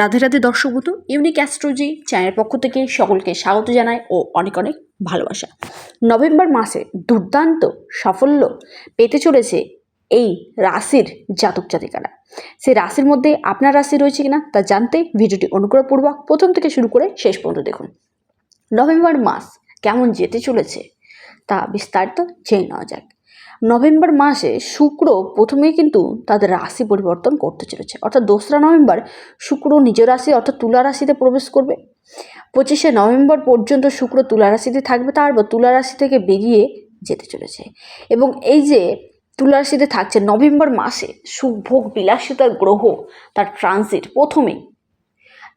রাধে রাধে দর্শক বন্ধু, ইউনিক অ্যাস্ট্রোজি চ্যানেলের পক্ষ থেকে সকলকে স্বাগত জানায় ও অনেক অনেক ভালোবাসা। নভেম্বর মাসে দুর্দান্ত সাফল্য পেতে চলেছে এই রাশির জাতক জাতিকারা। সেই রাশির মধ্যে আপনার রাশি রয়েছে কিনা তা জানতে ভিডিওটি অনুগ্রহপূর্বক প্রথম থেকে শুরু করে শেষ পর্যন্ত দেখুন। নভেম্বর মাস কেমন যেতে চলেছে তা বিস্তারিত জেনে নেওয়া যাক। নভেম্বর মাসে শুক্র প্রথমেই কিন্তু তাদের রাশি পরিবর্তন করতে চলেছে। অর্থাৎ দোসরা নভেম্বর শুক্র নিজ রাশি অর্থাৎ তুলা রাশিতে প্রবেশ করবে। পঁচিশে নভেম্বর পর্যন্ত শুক্র তুলা রাশিতে থাকবে, তারপর তুলা রাশি থেকে বেরিয়ে যেতে চলেছে। এবং এই যে তুলা রাশিতে থাকছে, নভেম্বর মাসে সুভোগ বিলাসিতার গ্রহ, তার ট্রানজিট প্রথমেই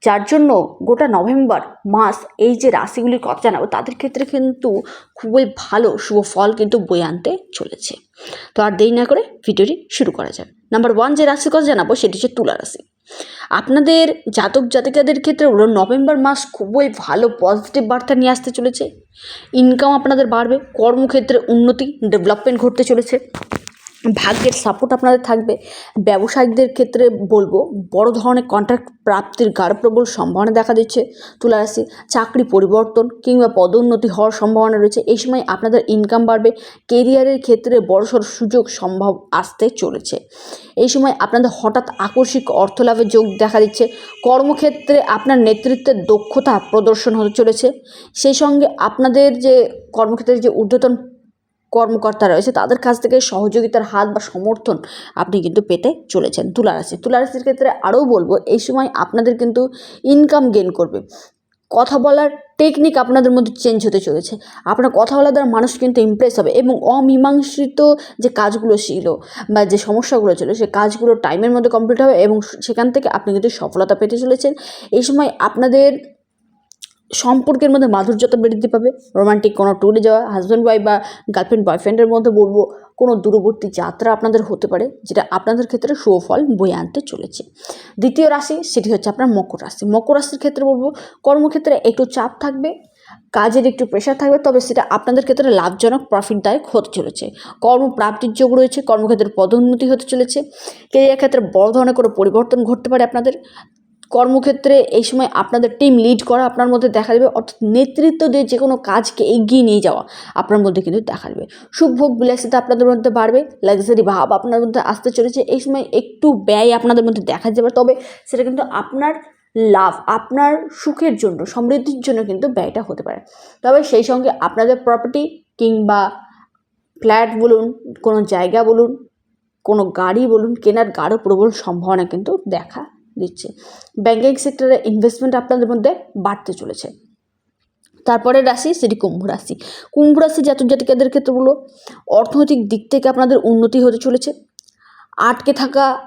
যার জন্য গোটা নভেম্বর মাস এই যে রাশিগুলির কথা জানাব, তাদের ক্ষেত্রে কিন্তু খুবই ভালো শুভ ফল কিন্তু বয়ে আনতে চলেছে। তো আর দেরি না করে ভিডিওটি শুরু করা যাক। নাম্বার ওয়ান যে রাশির কথা জানাব, সেটি হচ্ছে তুলা রাশি। আপনাদের জাতক জাতিকাদের ক্ষেত্রে হলো নভেম্বর মাস খুবই ভালো পজিটিভ বার্তা নিয়ে আসতে চলেছে। ইনকাম আপনাদের বাড়বে, কর্মক্ষেত্রে উন্নতি ডেভেলপমেন্ট ঘটতে চলেছে। ভাগ্যের সাপোর্ট আপনাদের থাকবে। ব্যবসায়িকদের ক্ষেত্রে বলব, বড় ধরনের কন্ট্রাক্ট প্রাপ্তির গাঢ় প্রবল সম্ভাবনা দেখা দিচ্ছে তুলা রাশি চাকরি পরিবর্তন কিংবা পদোন্নতি হওয়ার সম্ভাবনা রয়েছে। এই সময় আপনাদের ইনকাম বাড়বে কেরিয়ারের ক্ষেত্রে বড়সড় সুযোগ সম্ভব আসতে চলেছে। এই সময় আপনাদের হঠাৎ আকস্মিক অর্থ লাভের যোগ দেখা দিচ্ছে। কর্মক্ষেত্রে আপনার নেতৃত্বের দক্ষতা প্রদর্শন হতে চলেছে। সেই সঙ্গে আপনাদের যে কর্মক্ষেত্রে যে ঊর্ধ্বতন কর্মকর্তা রয়েছে, তাদের কাছ থেকে সহযোগিতার হাত বা সমর্থন আপনি কিন্তু পেতে চলেছেন তুলারাশি। তুলারাশির ক্ষেত্রে আরও বলব, এই সময় আপনাদের কিন্তু ইনকাম গেন করবে। কথা বলার টেকনিক আপনাদের মধ্যে চেঞ্জ হতে চলেছে। আপনার কথা বলার দ্বারা মানুষ কিন্তু ইমপ্রেস হবে এবং অমীমাংসিত যে কাজগুলো ছিল বা যে সমস্যাগুলো ছিল, সে কাজগুলো টাইমের মধ্যে কমপ্লিট হবে এবং সেখান থেকে আপনি কিন্তু সফলতা পেতে চলেছেন। এই সময় আপনাদের সম্পর্কের মধ্যে মাধুর্যতা বৃদ্ধি পাবে। রোমান্টিক কোনো ট্যুরে যাওয়া হাজব্যান্ড ওয়াইফ বা গার্লফ্রেন্ড বয়ফ্রেন্ডের মধ্যে বলব, কোনো দূরবর্তী যাত্রা আপনাদের হতে পারে, যেটা আপনাদের ক্ষেত্রে সুফল বয়ে আনতে চলেছে। দ্বিতীয় রাশি, সেটি হচ্ছে আপনার মকর রাশি। মকর রাশির ক্ষেত্রে বলব, কর্মক্ষেত্রে একটু চাপ থাকবে, কাজের একটু প্রেশার থাকবে, তবে সেটা আপনাদের ক্ষেত্রে লাভজনক প্রফিটদায়ক হতে চলেছে। কর্মপ্রাপ্তির যোগ রয়েছে কর্মক্ষেত্রে পদোন্নতি হতে চলেছে। কেরিয়ার ক্ষেত্রে বড় ধরনের কোনো পরিবর্তন ঘটতে পারে আপনাদের। কর্মক্ষেত্রে এই সময় আপনাদের টিম লিড করা আপনার মধ্যে দেখা যাবে অর্থাৎ নেতৃত্ব দিয়ে যে কোনো কাজকে এগিয়ে নিয়ে যাওয়া আপনার মধ্যে কিন্তু দেখা যাবে সুখভোগ বিলাসিতা আপনাদের মধ্যে বাড়বে লাক্সারি ভাব আপনার মধ্যে আসতে চলেছে, এই সময় একটু ব্যয় আপনাদের মধ্যে দেখা যাবে, তবে সেটা কিন্তু আপনার লাভ, আপনার সুখের জন্য, সমৃদ্ধির জন্য কিন্তু ব্যয়টা হতে পারে। তবে সেই সঙ্গে আপনাদের প্রপার্টি কিংবা ফ্ল্যাট বলুন, কোনো জায়গা বলুন, কোনো গাড়ি বলুন, কেনার গাঢ় প্রবল সম্ভাবনা কিন্তু দেখা দিচ্ছে। ব্যাঙ্কিং সেক্টরে ইনভেস্টমেন্ট আপনাদের মধ্যে বাড়তে চলেছে। তারপরে রাশি, সেটি কুম্ভ রাশি। কুম্ভ রাশি জাতক জাতিকাদের ক্ষেত্রে বলো, অর্থনৈতিক দিক থেকে আপনাদের উন্নতি হতে চলেছে। আটকে থাকা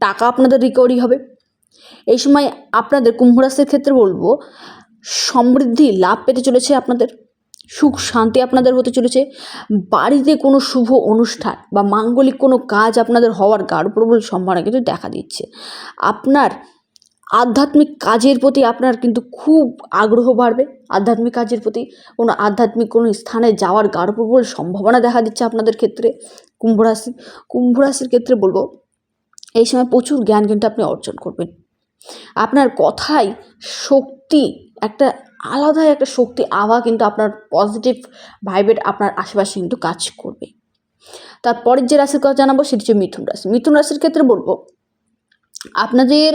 টাকা আপনাদের রিকভারি হবে। এই সময় আপনাদের কুম্ভ রাশির ক্ষেত্রে বলব, সমৃদ্ধি লাভ পেতে চলেছে আপনাদের। সুখ শান্তি আপনাদের হতে চলেছে। বাড়িতে কোনো শুভ অনুষ্ঠান বা মাঙ্গলিক কোনো কাজ আপনাদের হওয়ার গাঢ় প্রবল সম্ভাবনা কিন্তু দেখা দিচ্ছে। আপনার আধ্যাত্মিক কাজের প্রতি আপনার কিন্তু খুব আগ্রহ বাড়বে। আধ্যাত্মিক কাজের প্রতি কোনো আধ্যাত্মিক কোনো স্থানে যাওয়ার গাঢ় প্রবল সম্ভাবনা দেখা দিচ্ছে আপনাদের ক্ষেত্রে। কুম্ভ রাশি, কুম্ভ রাশির ক্ষেত্রে বলব, এই সময় প্রচুর জ্ঞান কিন্তু আপনি অর্জন করবেন। আপনার কথায় শক্তি একটা আলাদাই একটা শক্তি আভা কিন্তু আপনার পজিটিভ ভাইবেট আপনার আশেপাশে কিন্তু কাজ করবে। তারপরের যে রাশির কথা জানাব সেটি হচ্ছে মিথুন রাশি। মিথুন রাশির ক্ষেত্রে বলব, আপনাদের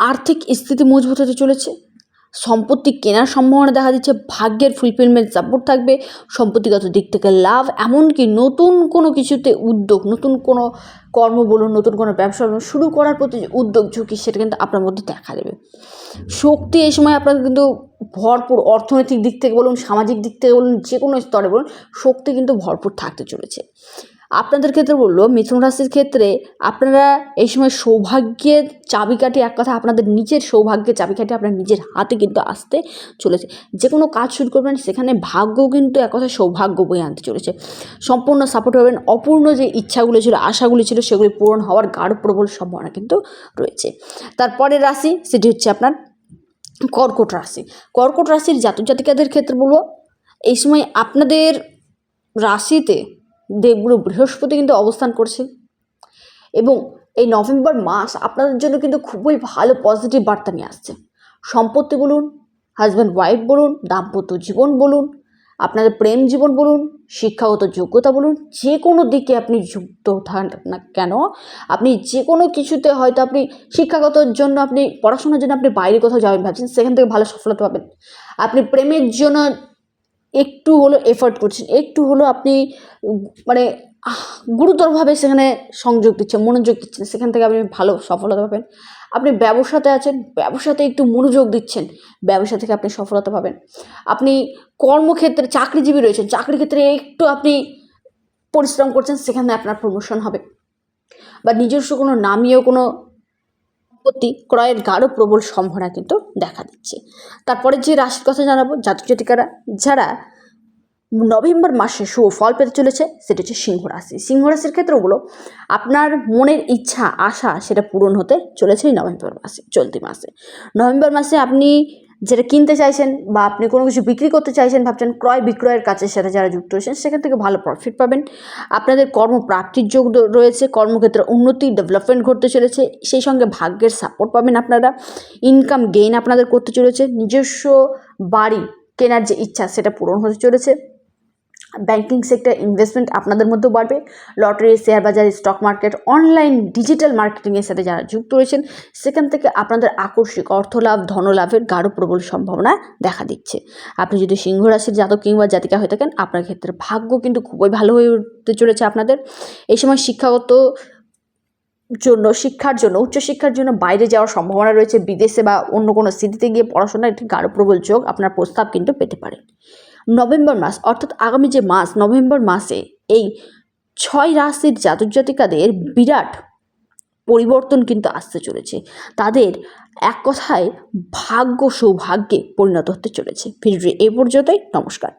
আর্থিক স্থিতি মজবুত হতে চলেছে সম্পত্তি কেনার সম্ভাবনা দেখা দিচ্ছে, ভাগ্যের ফুলফিলমেন্ট সাপোর্ট থাকবে, সম্পত্তিগত দিক থেকে লাভ, এমনকি নতুন কোনো কিছুতে উদ্যোগ, নতুন কোনো কর্ম বলুন, নতুন কোনো ব্যবসা বলুন, শুরু করার প্রতি যে উদ্যোগ, ঝুঁকি, সেটা কিন্তু আপনার মধ্যে দেখা দেবে। শক্তি এই সময় আপনাদের কিন্তু ভরপুর অর্থনৈতিক দিক থেকে বলুন, সামাজিক দিক থেকে বলুন যে কোনো স্তরে বলুন, শক্তি কিন্তু ভরপুর থাকতে চলেছে। আপনাদের ক্ষেত্রে বলল, মিথুন রাশির ক্ষেত্রে আপনারা এই সময় সৌভাগ্যের চাবিকাঠি, এক কথা আপনাদের নিজের সৌভাগ্যের চাবিকাঠি আপনার নিজের হাতে কিন্তু আসতে চলেছে। যে কোনো কাজ শুরু করবেন, সেখানে ভাগ্য কিন্তু এক কথা সৌভাগ্য বয়ে আনতে চলেছে। সম্পূর্ণ সাপোর্ট পাবেন অপূর্ণ যে ইচ্ছাগুলো ছিল, আশাগুলি ছিল, সেগুলি পূরণ হওয়ার গাঢ় প্রবল সম্ভাবনা কিন্তু রয়েছে। তারপরের রাশি, সেটি হচ্ছে আপনার কর্কট রাশি। কর্কট রাশির জাতক জাতিকাদের ক্ষেত্রে বলব, এই সময় আপনাদের রাশিতে দেবগুরু বৃহস্পতি কিন্তু অবস্থান করছে। এবং এই নভেম্বর মাস আপনাদের জন্য কিন্তু খুবই ভালো পজিটিভ বার্তা নিয়ে আসছে। সম্পত্তি বলুন হাজব্যান্ড ওয়াইফ বলুন, দাম্পত্য জীবন বলুন, আপনাদের প্রেম জীবন বলুন, শিক্ষাগত যোগ্যতা বলুন, যে কোনো দিকে আপনি যুক্ত থান না কেন, আপনি যে কোনো কিছুতে হয়তো আপনি শিক্ষাগতর জন্য আপনি, পড়াশোনার জন্য আপনি বাইরে কোথাও যাবেন ভাবছেন, সেখান থেকে ভালো সফলতা পাবেন। আপনি প্রেমের জন্য একটু হলো এফোর্ট করছেন, একটু হলো আপনি মানে গুরুতরভাবে সেখানে সংযোগ দিচ্ছেন, মনোযোগ দিচ্ছেন, সেখান থেকে আপনি ভালো সফলতা পাবেন। আপনি ব্যবসাতে আছেন, ব্যবসাতে একটু মনোযোগ দিচ্ছেন, ব্যবসা থেকে আপনি সফলতা পাবেন। আপনি কর্মক্ষেত্রে চাকরিজীবী রয়েছেন চাকরি ক্ষেত্রে একটু আপনি পরিশ্রম করছেন, সেখানে আপনার প্রমোশন হবে। বা নিজস্ব কোনো নামীয় কোনো সম্পত্তি ক্রয়ের গাঢ় প্রবল সম্ভাবনা কিন্তু দেখা দিচ্ছে। তারপরে যে রাশির কথা জানাব, জাতক জাতিকারা যারা নভেম্বর মাসে শুভ ফল পেতে চলেছে, সেটা হচ্ছে সিংহ রাশি। সিংহ রাশির ক্ষেত্রগুলো আপনার মনের ইচ্ছা, আশা, সেটা পূরণ হতে চলেছে নভেম্বর মাসে, চলতি মাসে। নভেম্বর মাসে আপনি যেটা কিনতে চাইছেন বা আপনি কোনো কিছু বিক্রি করতে চাইছেন, ভাবছেন ক্রয় বিক্রয়ের কাজের সাথে যারা যুক্ত রয়েছেন, সেখান থেকে ভালো প্রফিট পাবেন। আপনাদের কর্মপ্রাপ্তির যোগ রয়েছে, কর্মক্ষেত্রে উন্নতি ডেভেলপমেন্ট ঘটতে চলেছে, সেই সঙ্গে ভাগ্যের সাপোর্ট পাবেন আপনারা। ইনকাম গেইন আপনাদের করতে চলেছে, নিজস্ব বাড়ি কেনার যে ইচ্ছা, সেটা পূরণ হতে চলেছে। ব্যাংকিং সেক্টর ইনভেস্টমেন্ট আপনাদের মধ্যেও বাড়বে। লটারি শেয়ার বাজার স্টক মার্কেট অনলাইন ডিজিটাল মার্কেটিংয়ের সাথে যারা যুক্ত রয়েছেন, সেখান থেকে আপনাদের আকস্মিক অর্থলাভ, ধনলাভের গাঢ় প্রবল সম্ভাবনা দেখা দিচ্ছে। আপনি যদি সিংহ রাশির জাতক কিংবা জাতিকা হয়ে থাকেন, আপনার ক্ষেত্রে ভাগ্য কিন্তু খুবই ভালো হয়ে উঠতে চলেছে আপনাদের। এই সময় শিক্ষাগত জন্য, শিক্ষার জন্য, উচ্চশিক্ষার জন্য বাইরে যাওয়ার সম্ভাবনা রয়েছে। বিদেশে বা অন্য কোনো সিটিতে গিয়ে পড়াশোনার একটি গাঢ় প্রবল যোগ আপনার প্রস্তাব কিন্তু পেতে পারেন নভেম্বর মাস, অর্থাৎ আগামী যে মাস, নভেম্বর মাসে এই ছয় রাশির জাতক জাতিকাদের বিরাট পরিবর্তন কিন্তু আসতে চলেছে। তাদের এক কথায় ভাগ্য সৌভাগ্যে পরিণত হতে চলেছে। ভিডিওটি এ পর্যন্তই, নমস্কার।